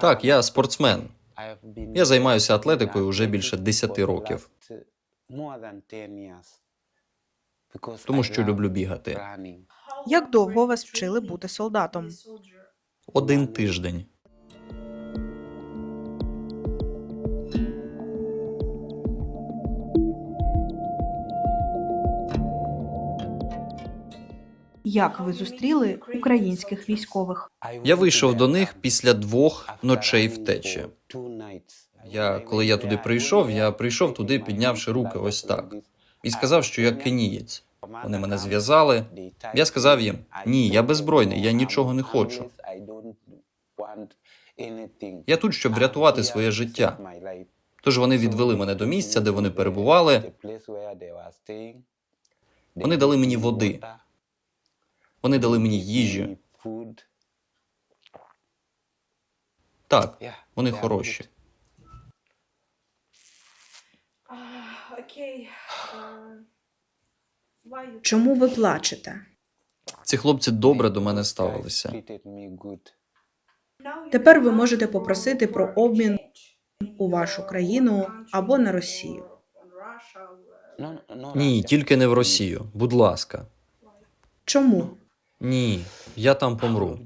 Так, я спортсмен. Я займаюся атлетикою уже більше 10 років. Тому що люблю бігати. Як довго вас вчили бути солдатом? Один тиждень. Як ви зустріли українських військових? Я вийшов до них після двох ночей втечі. Я, коли я туди прийшов, я прийшов туди, піднявши руки ось так, і сказав, що я кенієць. Вони мене зв'язали. Я сказав їм: ні, я беззбройний, я нічого не хочу. Я тут, щоб врятувати своє життя. Тож вони відвели мене до місця, де вони перебували. Вони дали мені води, вони дали мені їжі. Так, вони хороші. Чому ви плачете? Ці хлопці добре до мене ставилися. Тепер ви можете попросити про обмін у вашу країну або на Росію. Ні, тільки не в Росію. Будь ласка. Чому? Ні, я там помру.